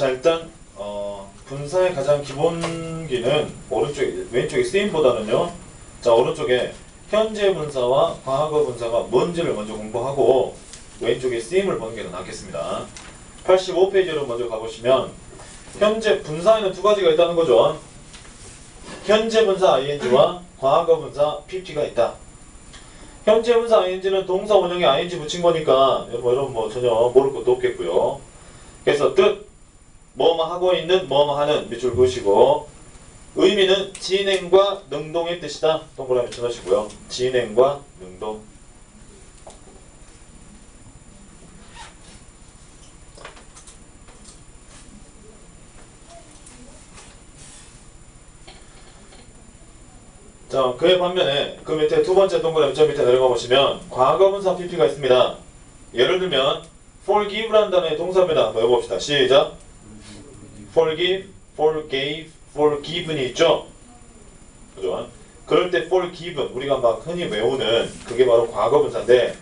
자 일단 어, 분사의 가장 기본기는 오른쪽에 왼쪽에 쓰임보다는요. 자 오른쪽에 현재 분사와 과거 분사가 뭔지를 먼저 공부하고 왼쪽에 쓰임을 보는 게 더 낫겠습니다. 85페이지로 먼저 가보시면 현재 분사에는 두 가지가 있다는 거죠. 현재 분사 ing와 과거 분사 pp가 있다. 현재 분사 ing는 동사 원형에 ing 붙인 거니까 뭐 여러분 뭐 전혀 모를 것도 없겠고요. 그래서 뜻 뭐뭐 하고 있는 뭐뭐 하는 밑줄 그으시고 의미는 진행과 능동의 뜻이다. 동그라미 쳐놓으시고요. 진행과 능동. 자, 그의 반면에 그 밑에 두 번째 동그라미 저 밑에 내려가 보시면 과거분사 PP가 있습니다. 예를 들면 forgive라는 단어의 동사입니다. 한번 해봅시다. 시작. Forgive, forgave, forgiven이 있죠. 그죠? 그럴 때 forgiven 우리가 막 흔히 외우는 그게 바로 과거분사인데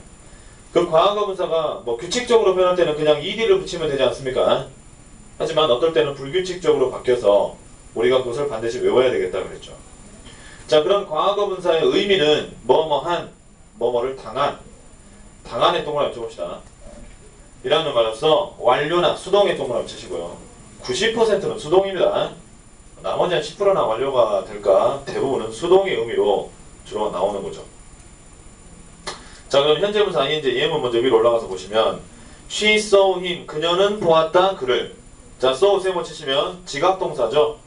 그 과거분사가 뭐 규칙적으로 표현할 때는 그냥 ed를 붙이면 되지 않습니까? 하지만 어떨 때는 불규칙적으로 바뀌어서 우리가 그것을 반드시 외워야 되겠다 그랬죠. 자, 그럼 과거분사의 의미는 뭐뭐한, 뭐뭐를 당한, 당한 의 동그라미 쳐봅시다. 이라는 말로써 완료나 수동의 동그라미 치시고요. 90%는 수동입니다. 나머지 한 10%나 완료가 될까? 대부분은 수동의 의미로 주로 나오는 거죠. 자, 그럼 현재 분사 ing 예문 먼저 위로 올라가서 보시면 she saw him 그녀는 보았다 그를 자, saw 세모 치시면 지각동사죠.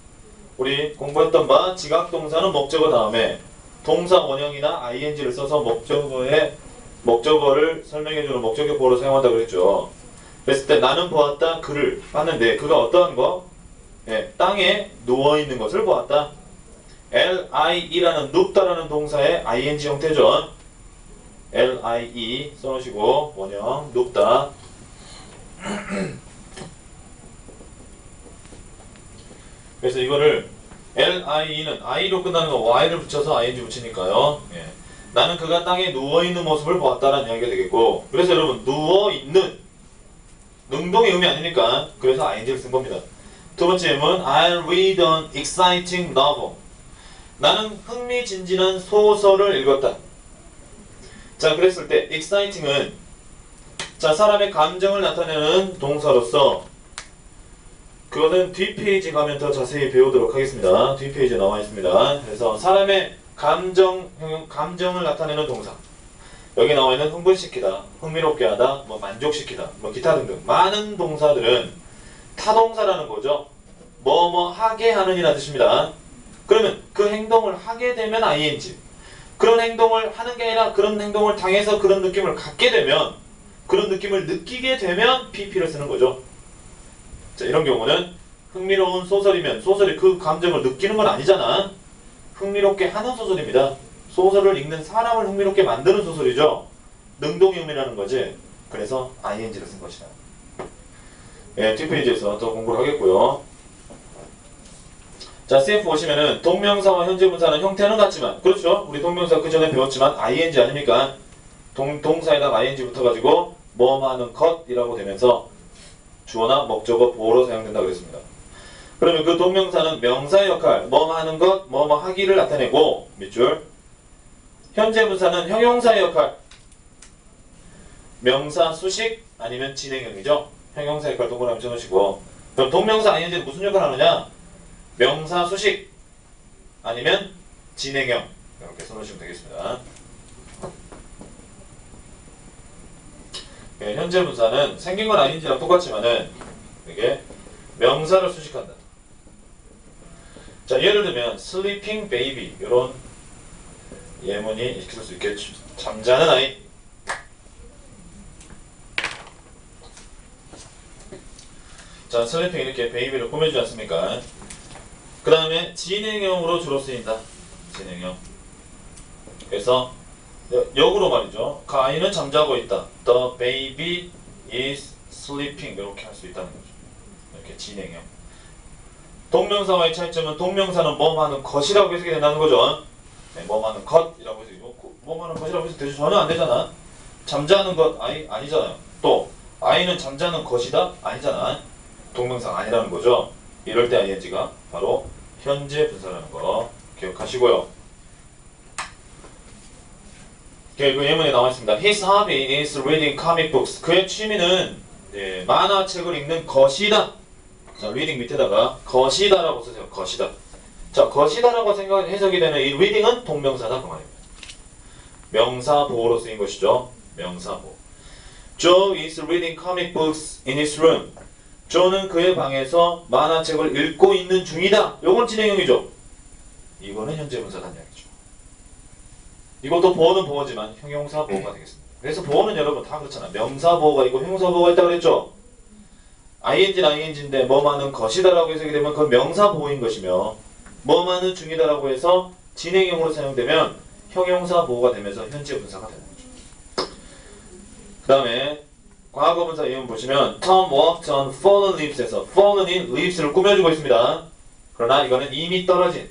우리 공부했던 바 지각동사는 목적어 다음에 동사 원형이나 ing를 써서 목적어의 목적어를 설명해주는 목적어 보로 사용한다고 그랬죠. 그랬을 때 나는 보았다 그를 봤는데 그가 어떠한 거? 예, 땅에 누워 있는 것을 보았다. lie라는 눕다라는 동사의 ing 형태죠. lie 써놓으시고 원형 눕다. 그래서 이거를 lie는 i로 끝나는 거 y를 붙여서 ing 붙이니까요. 예. 나는 그가 땅에 누워 있는 모습을 보았다라는 이야기가 되겠고, 그래서 여러분 누워 있는 능동의 의미 아니니까 그래서 ing를 쓴 겁니다. 두 번째 예문 I read an exciting novel. 나는 흥미진진한 소설을 읽었다. 자, 그랬을 때 exciting은 자 사람의 감정을 나타내는 동사로서 그거는 뒷페이지 가면 더 자세히 배우도록 하겠습니다. 뒷페이지에 나와 있습니다. 그래서 사람의 감정, 감정을 나타내는 동사. 여기 나와 있는 흥분시키다, 흥미롭게 하다, 뭐 만족시키다, 뭐 기타 등등 많은 동사들은 타동사라는 거죠. 뭐뭐 하게 하는 이라는 뜻입니다. 그러면 그 행동을 하게 되면 ing. 그런 행동을 하는 게 아니라 그런 행동을 당해서 그런 느낌을 갖게 되면 그런 느낌을 느끼게 되면 pp를 쓰는 거죠. 자, 이런 경우는 흥미로운 소설이면 소설이 그 감정을 느끼는 건 아니잖아. 흥미롭게 하는 소설입니다. 소설을 읽는 사람을 흥미롭게 만드는 소설이죠. 능동의 의미라는 거지. 그래서 ing를 쓴 것이다. 예, 뒷페이지에서 더 공부를 하겠고요. 자, CF 보시면은 동명사와 현재 분사는 형태는 같지만 그렇죠. 우리 동명사 그 전에 배웠지만 ing 아닙니까? 동, 동사에다가 ing 붙어가지고 뭐 하는 것이라고 되면서 주어나 목적어 보호로 사용된다고 그랬습니다. 그러면 그 동명사는 명사의 역할, 뭐 하는 것, 뭐 뭐 하기를 나타내고 밑줄 현재 분사는 형용사의 역할 명사 수식 아니면 진행형이죠. 형용사 역할 동그라미 쳐놓으시고 그럼 동명사 ing는 무슨 역할을 하느냐? 명사 수식 아니면 진행형 이렇게 써놓으시면 되겠습니다. 예, 현재 분사는 생긴 건 아닌지랑 똑같지만은 이게 명사를 수식한다. 자 예를 들면 sleeping baby 이런 예문이 있을 수 있겠죠. 잠자는 아이. 자 sleeping 이렇게 베이비를 꾸며주지 않습니까? 그 다음에 진행형으로 주로 쓰인다. 진행형. 그래서 여- 역으로 말이죠. 그 아이는 잠자고 있다. The baby is sleeping 이렇게 할 수 있다는 거죠. 이렇게 진행형. 동명사와의 차이점은 동명사는 뭐 하는 것이라고 해석이 된다는 거죠. 네, 뭐 하는 것이라고 해서 뭐 하는 것이라고 해서 되죠. 전혀 안 되잖아. 잠자는 것 아니 아니잖아요. 또 아이는 잠자는 것이다 아니잖아. 동명사가 아니라는 거죠. 이럴 때 ing가 바로 현재 분사라는 거 기억하시고요. 오케이, 그 예문에 나와 있습니다. His hobby is reading comic books. 그의 취미는 예, 만화책을 읽는 것이다. 자, reading 밑에다가 것이다라고 쓰세요. 것이다. 자, 것이다라고 생각 해석이 되는 이 reading은 동명사다 그 말입니다. 명사 보호로 쓰인 것이죠. 명사 보호. Joe is reading comic books in his room. 조는 그의 방에서 만화책을 읽고 있는 중이다. 요건 진행형이죠. 이거는 현재 분사단 이야기죠. 이것도 보호는 보호지만 형용사 보호가 되겠습니다. 그래서 보호는 여러분 다 그렇잖아. 명사 보호가 있고 형용사 보호가 있다고 그랬죠. ing는 ing인데 뭐만은 것이다라고 해석이 되면 그건 명사 보호인 것이며 뭐만은 중이다라고 해서 진행형으로 사용되면 형용사 보호가 되면서 현재 분사가 되는 거죠. 그 다음에 과거 분사 예문 보시면 Tom walked on fallen leaves에서 fallen인 leaves를 꾸며주고 있습니다. 그러나 이거는 이미 떨어진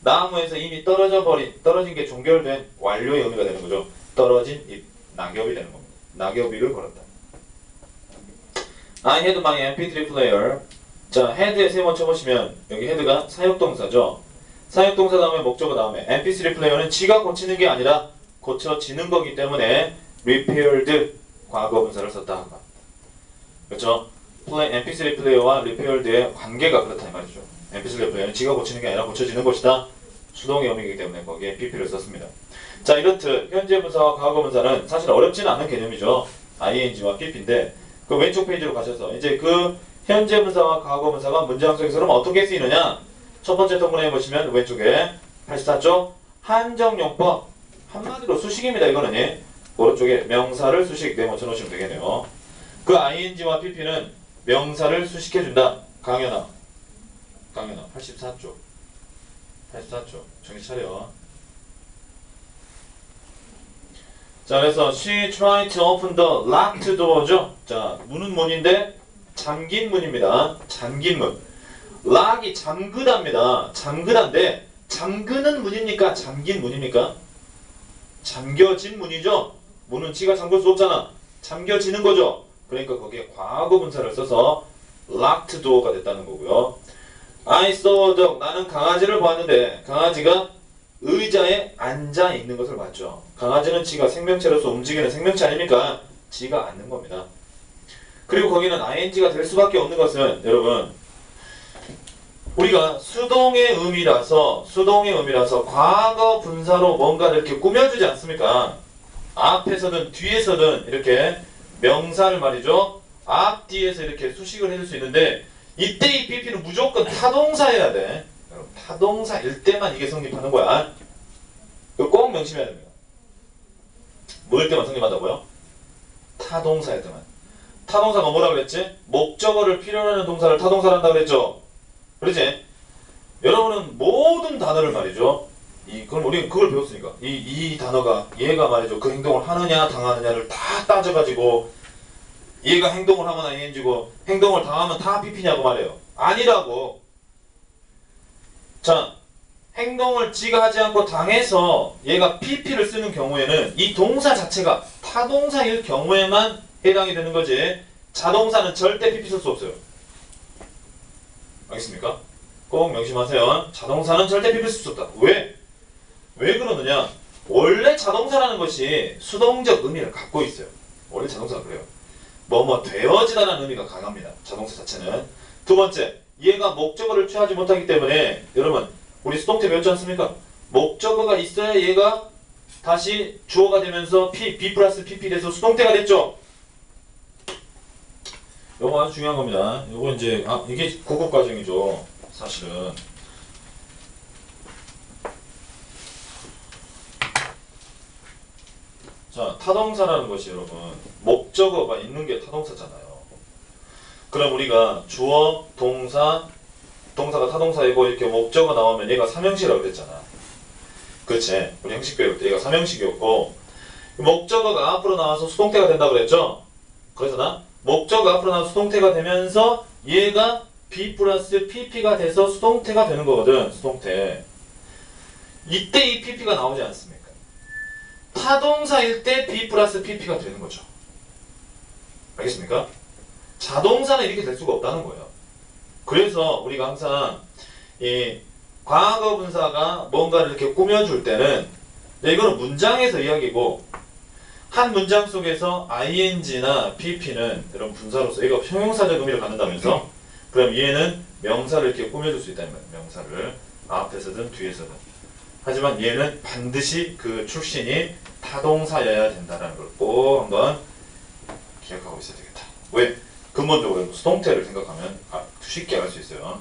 나무에서 이미 떨어져 버린 떨어진 게 종결된 완료의 의미가 되는 거죠. 떨어진 잎 낙엽이 되는 겁니다. 낙엽 위를 걸었다. I had my MP3 player. 자, head에 세 번 쳐보시면 여기 head가 사역동사죠. 사역동사 다음에 목적어 다음에 MP3 플레이어는 지가 고치는 게 아니라 고쳐지는 거기 때문에 repaired 과거 분사를 썼다. 그렇죠? 플레이, MP3 플레이어와 repaired의 관계가 그렇다 이 말이죠. MP3 플레이어는 지가 고치는 게 아니라 고쳐지는 것이다. 수동의 의미이기 때문에 거기에 pp를 썼습니다. 자 이렇듯 현재 분사와 과거 분사는 사실 어렵지는 않은 개념이죠. ing와 pp인데 그 왼쪽 페이지로 가셔서 이제 그 현재 분사와 과거 분사가 문장 속에서는 어떻게 쓰이느냐 첫 번째 동문에 보시면 왼쪽에 84쪽 한정용법 한마디로 수식입니다. 이거는 예. 오른쪽에 명사를 수식 네모 쳐 놓으시면 되겠네요. 그 ing와 pp는 명사를 수식해준다. 강연아. 강연아 84쪽 84쪽 정신 차려. 자 그래서 she tried to open the locked door죠. 자 문은 문인데 잠긴 문입니다. 잠긴 문. 락이 잠그답니다. 잠그다인데 잠그는 문입니까? 잠긴 문입니까? 잠겨진 문이죠. 문은 지가 잠글 수 없잖아. 잠겨지는 거죠. 그러니까 거기에 과거 분사를 써서 locked door가 됐다는 거고요. I saw a dog. 나는 강아지를 보았는데 강아지가 의자에 앉아 있는 것을 봤죠. 강아지는 지가 생명체로서 움직이는 생명체 아닙니까? 지가 앉는 겁니다. 그리고 거기는 ing가 될 수밖에 없는 것은 여러분 우리가 수동의 의미라서 수동의 의미라서 과거 분사로 뭔가를 이렇게 꾸며주지 않습니까? 앞에서든 뒤에서든 이렇게 명사를 말이죠. 앞뒤에서 이렇게 수식을 해줄 수 있는데 이때 이 pp는 무조건 타동사여야 돼. 여러분, 타동사일 때만 이게 성립하는 거야. 꼭 명심해야 됩니다. 뭐일 때만 성립한다고요? 타동사일 때만. 타동사가 뭐라 그랬지? 목적어를 필요로 하는 동사를 타동사를 한다 그랬죠? 그렇지? 여러분은 모든 단어를 말이죠. 이, 그럼 우리 그걸 배웠으니까. 이, 이 단어가 얘가 말이죠. 그 행동을 하느냐, 당하느냐를 다 따져가지고 얘가 행동을 하거나 ing고 행동을 당하면 다 pp냐고 말해요. 아니라고. 자, 행동을 지가 하지 않고 당해서 얘가 pp를 쓰는 경우에는 이 동사 자체가 타동사일 경우에만 해당이 되는 거지. 자동사는 절대 pp 쓸 수 없어요. 알겠습니까? 꼭 명심하세요. 자동사는 절대 pp 쓸 수 없다. 왜? 왜 그러느냐? 원래 자동사라는 것이 수동적 의미를 갖고 있어요. 원래 자동사가 그래요. 뭐뭐 되어지다라는 의미가 강합니다. 자동사 자체는. 두 번째, 얘가 목적어를 취하지 못하기 때문에 여러분 우리 수동태 배웠지 않습니까? 목적어가 있어야 얘가 다시 주어가 되면서 P, B 플러스 PP 돼서 수동태가 됐죠? 요거 아주 중요한 겁니다. 요거 이제, 아, 이게 고급 과정이죠. 사실은. 자, 타동사라는 것이 여러분, 목적어가 있는 게 타동사잖아요. 그럼 우리가 주어, 동사, 동사가 타동사이고 이렇게 목적어 나오면 얘가 삼형식이라고 그랬잖아. 그렇지. 우리 형식 배울 때 얘가 삼형식이었고 목적어가 앞으로 나와서 수동태가 된다고 그랬죠. 그래서 나 목적어 앞으로 나와서 수동태가 되면서 얘가 B 플러스 PP가 돼서 수동태가 되는 거거든. 수동태. 이때 이 PP가 나오지 않습니까? 타동사일 때 B 플러스 PP가 되는 거죠. 알겠습니까? 자동사는 이렇게 될 수가 없다는 거예요. 그래서 우리가 항상 이 과거 분사가 뭔가를 이렇게 꾸며줄 때는 네, 이거는 문장에서 이야기고 한 문장 속에서 ing나 pp는 이런 분사로서 이거 형용사적 의미를 갖는다면서 그럼 얘는 명사를 이렇게 꾸며줄 수 있다는 거예요. 명사를 앞에서든 뒤에서든. 하지만 얘는 반드시 그 출신이 타동사여야 된다는 걸 꼭 한번 기억하고 있어야 되겠다. 왜? 근본적으로 수동태를 생각하면 아, 쉽게 알 수 있어요.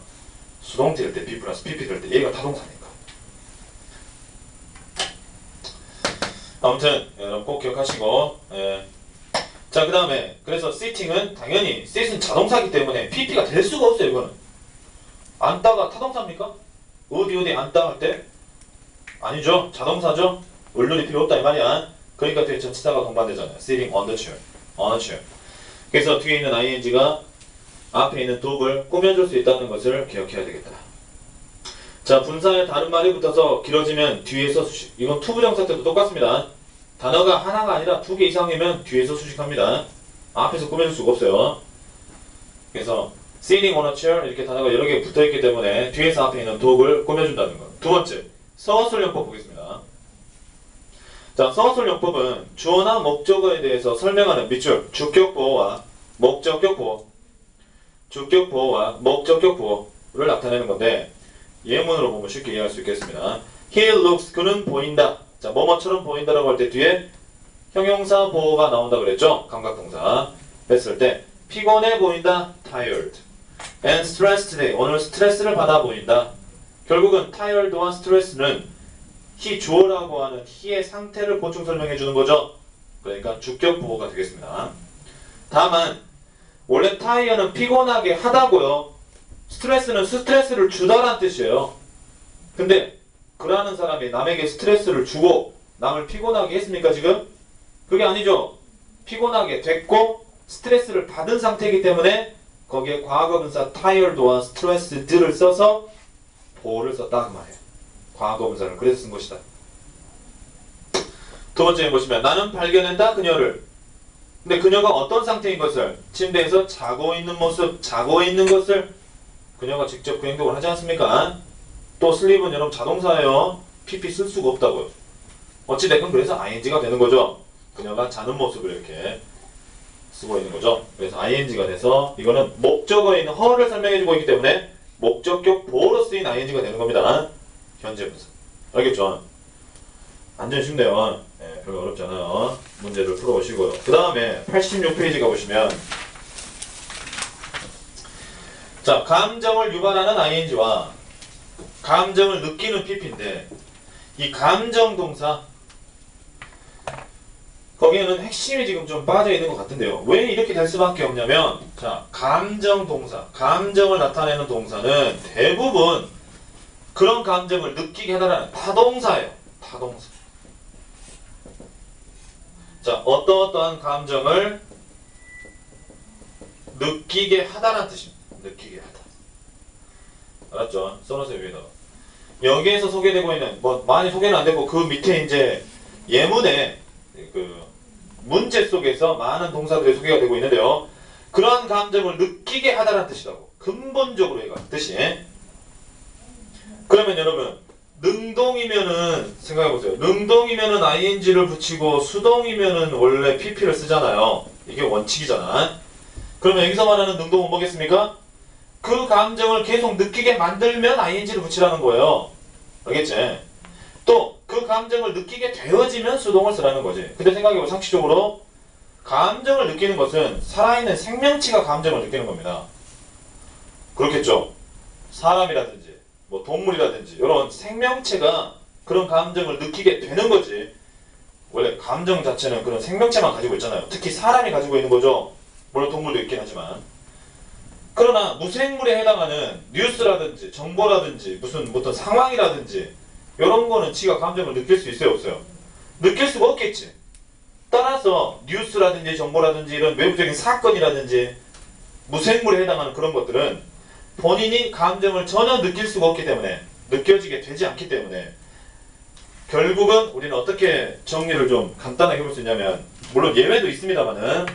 수동태일 때 B 플러스 PP 될 때 얘가 타동사니 아무튼 여러분 꼭 기억하시고 예. 자 그 다음에 그래서 sitting은 당연히 sit은 자동사기 때문에 PP가 될 수가 없어요 이거는. 앉다가 타동사입니까? 어디 어디 앉다 할 때? 아니죠. 자동사죠. 을룰이 필요 없다 이 말이야. 그러니까 뒤에 전치사가 동반되잖아요. sitting on the chair. on a chair. 그래서 뒤에 있는 ing가 앞에 있는 독을 꾸며줄 수 있다는 것을 기억해야 되겠다 자 분사에 다른 말이 붙어서 길어지면 뒤에서 수식. 이건 투부정사 때도 똑같습니다. 단어가 하나가 아니라 두 개 이상이면 뒤에서 수식합니다. 앞에서 꾸며줄 수가 없어요. 그래서 sitting on a chair 이렇게 단어가 여러 개 붙어있기 때문에 뒤에서 앞에 있는 독을 꾸며준다는 것. 두 번째, 서술 용법 보겠습니다. 자, 서술 용법은 주어나 목적어에 대해서 설명하는 밑줄, 주격 보어와 목적격 보어, 주격 보어와 목적격 보어를 나타내는 건데 예문으로 보면 쉽게 이해할 수 있겠습니다. He looks, 그는 보인다. 자, 뭐뭐처럼 보인다라고 할 때 뒤에 형용사 보어가 나온다 그랬죠? 감각동사 했을 때 피곤해 보인다, tired. and stressed today. 오늘 스트레스를 받아 보인다. 결국은 tired와 stress는 he 주어라고 하는 he의 상태를 보충 설명해 주는 거죠. 그러니까 주격 보호가 되겠습니다. 다만 원래 tired는 피곤하게 하다고요. 스트레스는 스트레스를 주다란 뜻이에요. 근데 그러는 사람이 남에게 스트레스를 주고 남을 피곤하게 했습니까 지금? 그게 아니죠. 피곤하게 됐고 스트레스를 받은 상태이기 때문에 거기에 과거분사 tired와 stressed를 써서 보호를 썼다 그 말이에요. 과거분사를 그래서 쓴 것이다. 두 번째 보시면 나는 발견한다 그녀를. 근데 그녀가 어떤 상태인 것을 침대에서 자고 있는 모습, 자고 있는 것을 그녀가 직접 그 행동을 하지 않습니까? 또 슬립은 여러분 자동사예요. PP 쓸 수가 없다고요. 어찌됐건 그래서 ing가 되는 거죠. 그녀가 자는 모습을 이렇게 쓰고 있는 거죠. 그래서 ing가 돼서 이거는 있는 her를 설명해주고 있기 때문에 목적격 보호로 쓰인 ing가 되는 겁니다. 현재 분사. 알겠죠? 완전 쉽네요. 네, 별로 어렵지 않아요. 문제를 풀어보시고요. 그 다음에 86페이지 가보시면 자 감정을 유발하는 ing와 감정을 느끼는 pp인데 이 감정 동사 거기에는 핵심이 지금 좀 빠져 있는 것 같은데요. 왜 이렇게 될 수밖에 없냐면, 자, 감정 동사, 감정을 나타내는 동사는 대부분 그런 감정을 느끼게 해달라는 타동사예요. 타동사. 자, 어떠어떠한 감정을 느끼게 하다라는 뜻입니다. 느끼게 하다. 알았죠? 써놓으세요, 위에다가. 여기에서 소개되고 있는, 뭐, 많이 소개는 안 되고, 그 밑에 이제 예문에 그 문제 속에서 많은 동사들이 소개가 되고 있는데요. 그러한 감정을 느끼게 하다라는 뜻이라고. 근본적으로 얘가 뜻이. 그러면 여러분 능동이면은 생각해 보세요. 능동이면은 ing를 붙이고 수동이면은 원래 pp를 쓰잖아요. 이게 원칙이잖아. 그러면 여기서 말하는 능동은 뭐겠습니까? 그 감정을 계속 느끼게 만들면 ing를 붙이라는 거예요. 알겠지? 또 그 감정을 느끼게 되어지면 수동을 쓰라는 거지. 근데 생각해보면 상식적으로 감정을 느끼는 것은 살아있는 생명체가 감정을 느끼는 겁니다. 그렇겠죠? 사람이라든지 뭐 동물이라든지 이런 생명체가 그런 감정을 느끼게 되는 거지. 원래 감정 자체는 그런 생명체만 가지고 있잖아요. 특히 사람이 가지고 있는 거죠. 물론 동물도 있긴 하지만. 그러나 무생물에 해당하는 뉴스라든지 정보라든지 무슨 어떤 상황이라든지 이런 거는 지가 감정을 느낄 수 있어요 없어요? 느낄 수가 없겠지. 따라서 뉴스라든지 정보라든지 이런 외부적인 사건이라든지 무생물에 해당하는 그런 것들은 본인이 감정을 전혀 느낄 수가 없기 때문에 느껴지게 되지 않기 때문에 결국은 우리는 어떻게 정리를 좀 간단하게 해볼 수 있냐면 물론 예외도 있습니다만은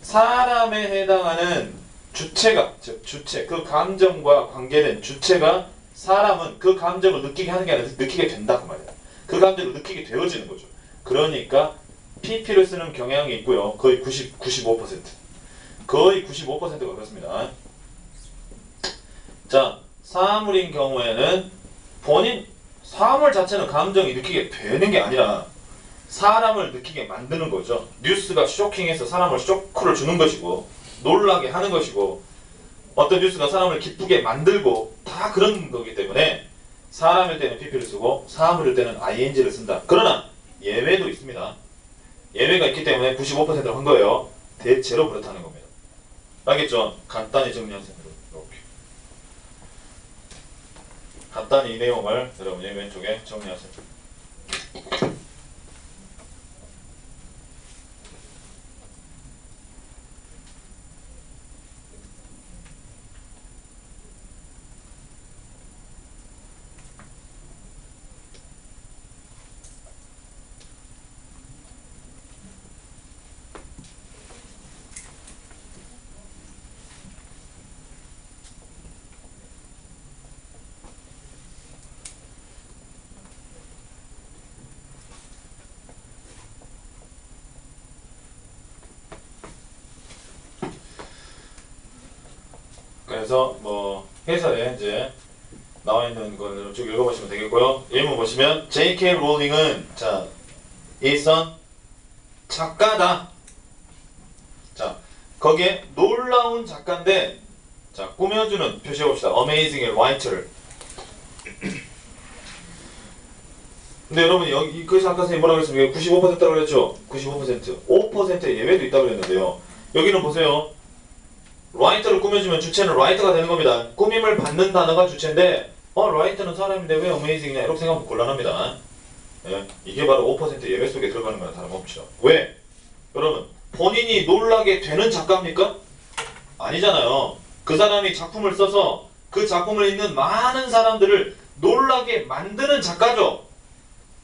사람에 해당하는 주체가 즉 주체 그 감정과 관계된 주체가 사람은 그 감정을 느끼게 하는 게 아니라 느끼게 된다 그 말이야. 그 감정을 느끼게 되어지는 거죠. 그러니까 PP를 쓰는 경향이 있고요. 거의 90, 95% 거의 95%가 그렇습니다. 자 사물인 경우에는 본인 사물 자체는 감정이 느끼게 되는 게 아니라 사람을 느끼게 만드는 거죠. 뉴스가 쇼킹해서 사람을 쇼크를 주는 것이고 놀라게 하는 것이고 어떤 뉴스가 사람을 기쁘게 만들고 다 그런 거기 때문에 사람일 때는 PP를 쓰고 사물일 때는 ING를 쓴다. 그러나 예외도 있습니다. 예외가 있기 때문에 95%를 한 거예요. 대체로 그렇다는 겁니다. 알겠죠? 간단히 정리하세요. 이렇게. 간단히 이 내용을 여러분이 왼쪽에 정리하세요. 그래서 뭐 해설에 이제 나와 있는 거를 쭉 읽어보시면 되겠고요. 예문 보시면 J.K. 롤링은 자 일선 작가다. 자 거기에 놀라운 작가인데 자 꾸며주는 표시해 봅시다. Amazing의 writer. 근데 여러분 여기 그 아까 선생님 뭐라고 했습니까? 95%라고 그랬죠? 95% 5%의 예외도 있다고 그랬는데요. 여기는 보세요. 라이터를 꾸며주면 주체는 라이터가 되는 겁니다. 꾸밈을 받는 단어가 주체인데 어 라이터는 사람인데 왜 어메이징이냐 이렇게 생각하면 곤란합니다. 예, 이게 바로 5% 예외 속에 들어가는 거나 다름없죠. 왜? 여러분 본인이 놀라게 되는 작가입니까? 아니잖아요. 그 사람이 작품을 써서 그 작품을 읽는 많은 사람들을 놀라게 만드는 작가죠.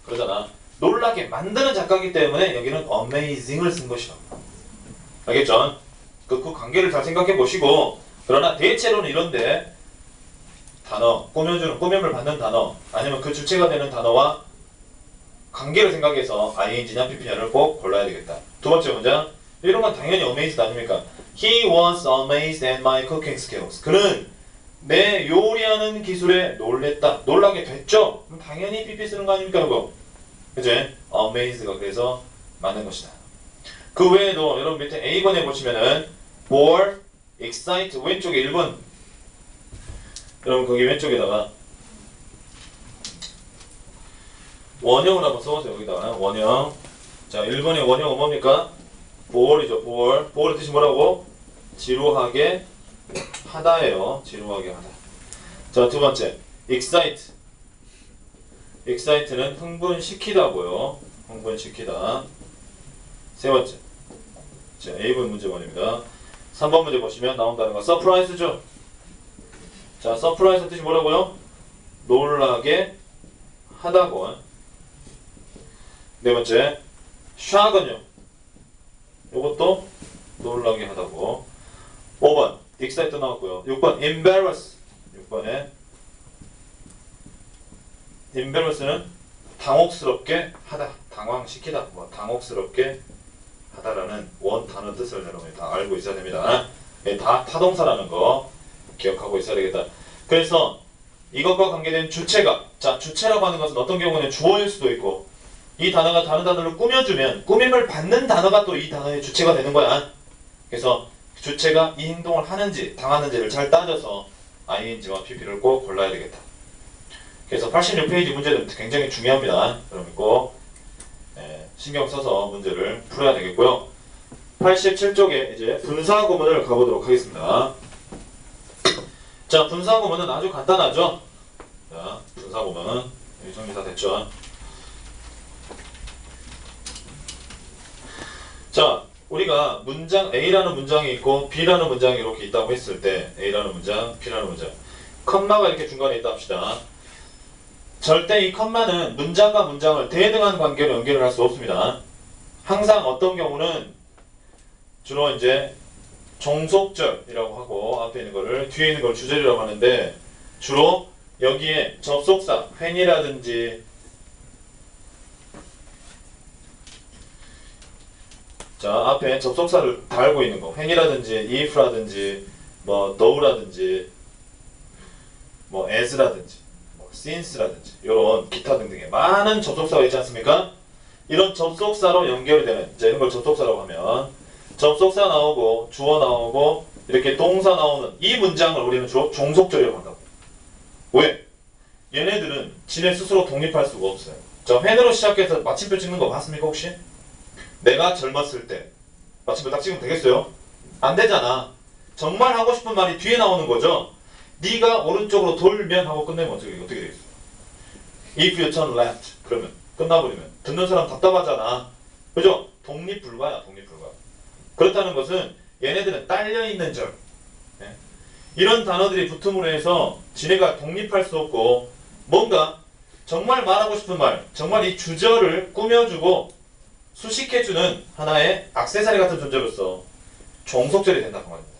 그러잖아. 놀라게 만드는 작가이기 때문에 여기는 amazing을 쓴 것이다. 알겠죠? 그, 그 관계를 잘 생각해 보시고 그러나 대체로는 이런데 단어 꾸며주는 꾸밈을 받는 단어 아니면 그 주체가 되는 단어와 관계를 생각해서 ing냐 pp냐를 꼭 골라야 되겠다. 두 번째 문장 이런 건 당연히 amazed 아닙니까? He was amazed at my cooking skills. 그는 내 요리하는 기술에 놀랬다. 놀라게 됐죠? 당연히 pp 쓰는 거 아닙니까 그거? 그제? amazed가 그래서 맞는 것이다. 그 외에도 여러분 밑에 A번에 보시면은 bore, excite 왼쪽에 1번. 여러분 거기 왼쪽에다가 원형을 한번 써보세요. 여기다가 원형. 자 1번의 원형은 뭡니까? bore이죠 bore bore의 뜻이 뭐라고? 지루하게 하다예요. 지루하게 하다. 자 두 번째. excite. excite는 흥분시키다고요. 흥분시키다. 세 번째 자, A번 문제번입니다. 3번 문제 보시면 나온다는 거 서프라이즈죠. 자, 서프라이즈 뜻이 뭐라고요? 놀라게 하다고. 네 번째, 샤건요. 요것도 놀라게 하다고. 5번, excite 나왔고요. 6번, embarrass. 6번에 embarrass는 당혹스럽게 하다, 당황시키다, 뭐 당혹스럽게 하다라는 원 단어 뜻을 여러분이 다 알고 있어야 됩니다. 예, 다 타동사라는 거 기억하고 있어야 되겠다. 그래서 이것과 관계된 주체가 자 주체라고 하는 것은 어떤 경우는 주어일 수도 있고 이 단어가 다른 단어를 꾸며주면 꾸밈을 받는 단어가 또 이 단어의 주체가 되는 거야. 그래서 주체가 이 행동을 하는지 당하는지를 잘 따져서 ing와 pp를 꼭 골라야 되겠다. 그래서 86페이지 문제는 굉장히 중요합니다. 여러분 꼭 예, 신경 써서 문제를 풀어야 되겠고요. 87쪽에 이제 분사 구문을 가보도록 하겠습니다. 자, 분사 구문은 아주 간단하죠. 자, 분사 구문 정리 다 됐죠. 자, 우리가 문장 A라는 문장이 있고 B라는 문장이 이렇게 있다고 했을 때 A라는 문장, B라는 문장, 컴마가 이렇게 중간에 있다 합시다. 절대 이 컴마는 문장과 문장을 대등한 관계로 연결을 할 수 없습니다. 항상 어떤 경우는 주로 이제 종속절이라고 하고 앞에 있는 거를 뒤에 있는 걸 주절이라고 하는데 주로 여기에 접속사 when이라든지 자 앞에 접속사를 달고 있는 거 when이라든지 if라든지 뭐 though라든지 뭐 as라든지 뭐 since라든지 이런 기타 등등의 많은 접속사가 있지 않습니까? 이런 접속사로 연결이 되는 이제 이런 걸 접속사라고 하면 접속사 나오고 주어 나오고 이렇게 동사 나오는 이 문장을 우리는 주로 종속절이라고 한다고. 왜? 얘네들은 지네 스스로 독립할 수가 없어요. 저 펜으로 시작해서 마침표 찍는 거 봤습니까 혹시? 내가 젊었을 때 마침표 딱 찍으면 되겠어요? 안 되잖아. 정말 하고 싶은 말이 뒤에 나오는 거죠. 네가 오른쪽으로 돌면 하고 끝내면 어떻게 어떻게 되겠어? If you turn left 그러면 끝나버리면 듣는 사람 답답하잖아. 그죠? 독립 불가야 독립 불가. 그렇다는 것은 얘네들은 딸려 있는 절. 예? 이런 단어들이 붙음으로 해서 지네가 독립할 수 없고 뭔가 정말 말하고 싶은 말, 정말 이 주절을 꾸며주고 수식해주는 하나의 악세사리 같은 존재로서 종속절이 된다고 합니다.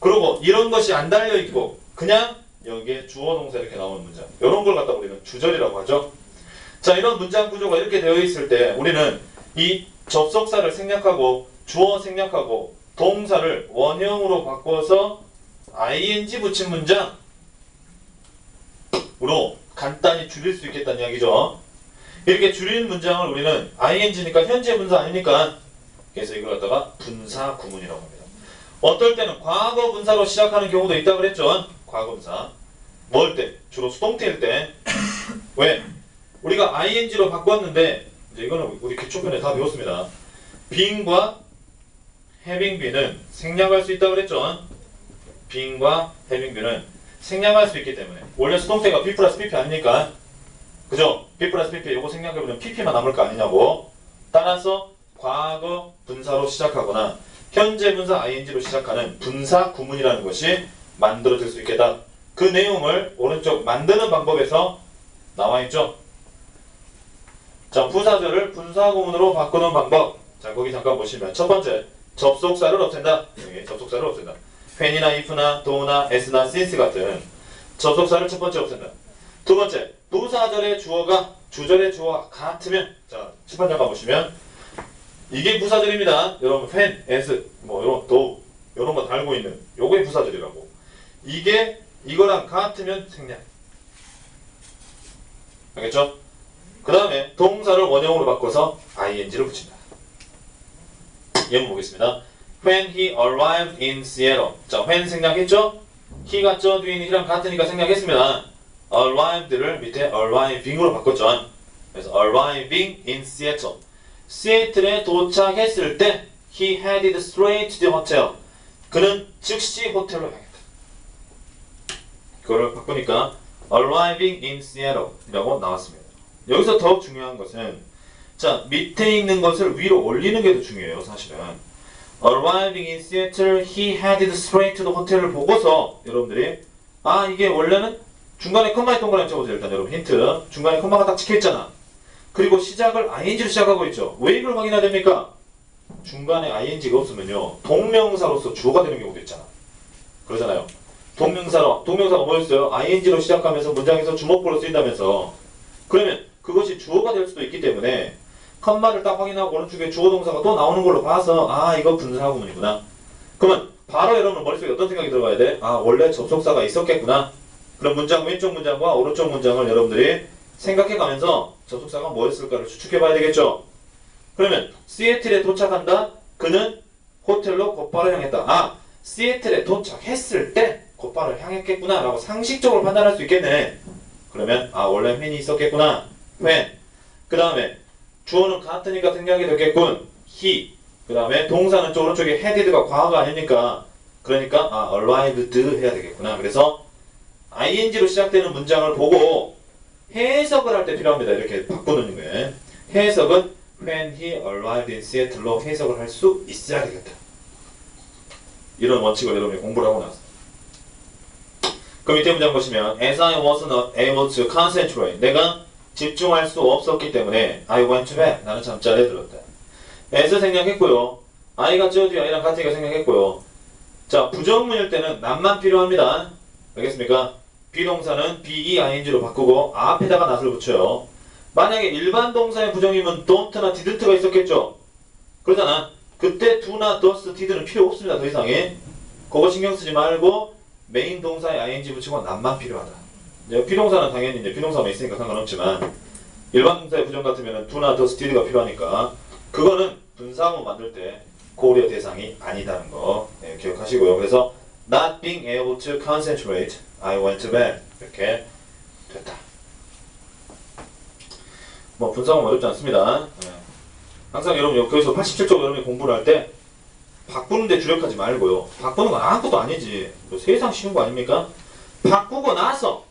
그리고 이런 것이 안 달려 있고 그냥 여기에 주어 동사 이렇게 나오는 문장 이런 걸 갖다 우리는 주절이라고 하죠. 자 이런 문장 구조가 이렇게 되어 있을 때 우리는 이 접속사를 생략하고 주어 생략하고 동사를 원형으로 바꿔서 ing 붙인 문장으로 간단히 줄일 수 있겠다는 이야기죠. 이렇게 줄인 문장을 우리는 ing니까 현재 분사 아닙니까? 그래서 이걸 갖다가 분사 구문이라고 합니다. 어떨 때는 과거 분사로 시작하는 경우도 있다 그랬죠. 과거 분사. 뭘 때? 주로 수동태일 때. 왜? 우리가 ing로 바꿨는데 이제 이거는 우리 기초편에 다 배웠습니다. being과 having bee는 생략할 수 있다 그랬죠. being과 having bee는 생략할 수 있기 때문에 원래 수동태가 be 플러스 pp 아닙니까? 그죠? be 플러스 pp 이거 생략해보면 pp만 남을 거 아니냐고. 따라서 과거 분사로 시작하거나 현재 분사 ing로 시작하는 분사 구문이라는 것이 만들어질 수 있겠다. 그 내용을 오른쪽 만드는 방법에서 나와 있죠. 자, 부사절을 분사 구문으로 바꾸는 방법. 자, 거기 잠깐 보시면 첫 번째 접속사를 없앤다. 여기 접속사를 없앤다. when이나 if나 do나 as나 since 같은 접속사를 첫 번째 없앤다. 두 번째 부사절의 주어가 주절의 주어와 같으면 자, 칠판 잠깐 보시면 이게 부사절입니다. 여러분 when, as, 뭐 이런 do 이런 거 달고 있는 요게 부사절이라고. 이게 이거랑 같으면 생략. 알겠죠? 그 다음에 동사를 원형으로 바꿔서 ing를 붙인다. 예문 보겠습니다. When he arrived in Seattle. 자, when 생략했죠? he 같죠? 뒤에 있는 he랑 같으니까 생략했습니다. arrived를 밑에 arriving으로 바꿨죠. 그래서 arriving in Seattle. 시애틀에 도착했을 때 he headed straight to the hotel. 그는 즉시 호텔로 향했다. 그거를 바꾸니까 arriving in Seattle이라고 나왔습니다. 여기서 더 중요한 것은 자 밑에 있는 것을 위로 올리는 게 더 중요해요 사실은 arriving in Seattle he headed straight to the hotel을 보고서 여러분들이 아 이게 원래는 중간에 콤마에 동그라미 쳐보세요 일단 여러분 힌트 중간에 콤마가 딱 찍혀있잖아 그리고 시작을 ing로 시작하고 있죠 왜 이걸 확인해야 됩니까? 중간에 ing가 없으면요 동명사로서 주어가 되는 경우도 있잖아 그러잖아요 동명사로 동명사가 뭐였어요? ing로 시작하면서 문장에서 주목보로 쓰인다면서 그러면 그것이 주어가 될 수도 있기 때문에 컴마를 딱 확인하고 오른쪽에 주어 동사가 또 나오는 걸로 봐서 아 이거 분사 구문이구나. 그러면 바로 여러분 머릿속에 어떤 생각이 들어가야 돼? 아 원래 접속사가 있었겠구나. 그럼 문장 왼쪽 문장과 오른쪽 문장을 여러분들이 생각해가면서 접속사가 뭐였을까를 추측해봐야 되겠죠. 그러면 시애틀에 도착한다. 그는 호텔로 곧바로 향했다. 아 시애틀에 도착했을 때 곧바로 향했겠구나 라고 상식적으로 판단할 수 있겠네. 그러면 아 원래 펜이 있었겠구나. 펜. 그 다음에 주어는 같으니까 생략이 되겠군. he. 그 다음에 동사는 저 오른쪽에 headed가 과거가 아니니까 그러니까 아 arrived 해야 되겠구나. 그래서 ing로 시작되는 문장을 보고 해석을 할 때 필요합니다. 이렇게 바꾸는 거예요. 해석은 when he arrived in Seattle로 해석을 할 수 있어야 되겠다. 이런 원칙을 여러분이 공부를 하고 나서. 그 밑에 문장 보시면 As I was not able to concentrate 내가 집중할 수 없었기 때문에 I went to bed 나는 잠자리에 들었다. as 생략했고요. I가 지어뒤 I랑 같으니까 생략했고요. 자, 부정문일 때는 낫만 필요합니다. 알겠습니까? 비동사는 be-ing로 바꾸고 앞에다가 낫을 붙여요. 만약에 일반 동사의 부정이면 don't나 didn't가 있었겠죠? 그러잖아. 그때 do나 does, did는 필요 없습니다. 더 이상에. 그거 신경 쓰지 말고 메인 동사에 ing 붙이고 낫만 필요하다. 이제 비동사는 당연히 이제 비동사만 있으니까 상관없지만 일반 동사의 부정 같으면 do나 does, did가 필요하니까 그거는 분사문 만들 때 고려 대상이 아니다는 거 예, 기억하시고요. 그래서 not being able to concentrate, I went to bed 이렇게 됐다. 뭐 분사문 어렵지 않습니다. 예. 항상 여러분 여기서 87쪽 여러분이 공부를 할 때 바꾸는데 주력하지 말고요. 바꾸는 건 아무것도 아니지. 뭐 세상 쉬운 거 아닙니까? 바꾸고 나서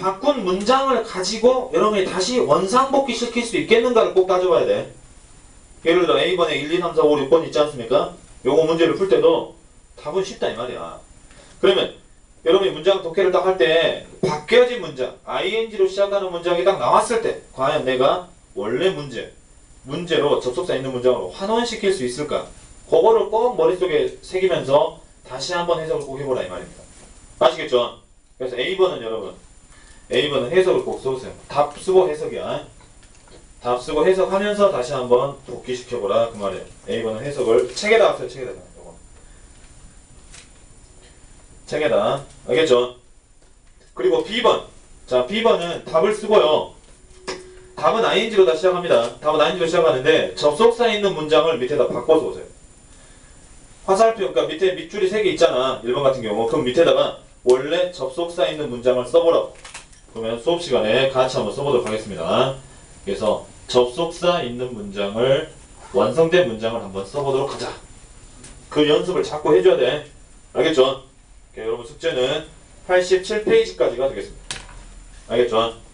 바꾼 문장을 가지고 여러분이 다시 원상복귀 시킬 수 있겠는가를 꼭 따져봐야 돼. 예를 들어 A번에 1, 2, 3, 4, 5, 6번 있지 않습니까? 요거 문제를 풀 때도 답은 쉽다 이 말이야. 그러면 여러분이 문장 독해를 딱 할 때 바뀌어진 문장, ing로 시작하는 문장이 딱 나왔을 때 과연 내가 원래 문제, 문제로 접속사 있는 문장으로 환원시킬 수 있을까? 그거를 꼭 머릿속에 새기면서 다시 한번 해석을 꼭 해보라 이 말입니다. 아시겠죠? 그래서 A번은 여러분 A번은 해석을 꼭 써보세요. 답 쓰고 해석이야. 답 쓰고 해석하면서 다시 한번 복귀시켜보라 그 말이에요. A번은 해석을 책에다 써요. 책에다가. 요거. 책에다. 알겠죠? 그리고 B번. 자, B번은 답을 쓰고요. 답은 ing로 다 시작합니다. 답은 ing로 시작하는데 접속사 있는 문장을 밑에다 바꿔서 오세요. 화살표, 그러니까 밑에 밑줄이 3개 있잖아. 1번 같은 경우. 그럼 밑에다가 원래 접속사 있는 문장을 써보라고. 그러면 수업 시간에 같이 한번 써보도록 하겠습니다. 그래서 접속사 있는 문장을 완성된 문장을 한번 써보도록 하자. 그 연습을 자꾸 해줘야 돼. 알겠죠? 여러분 숙제는 87페이지까지가 되겠습니다. 알겠죠?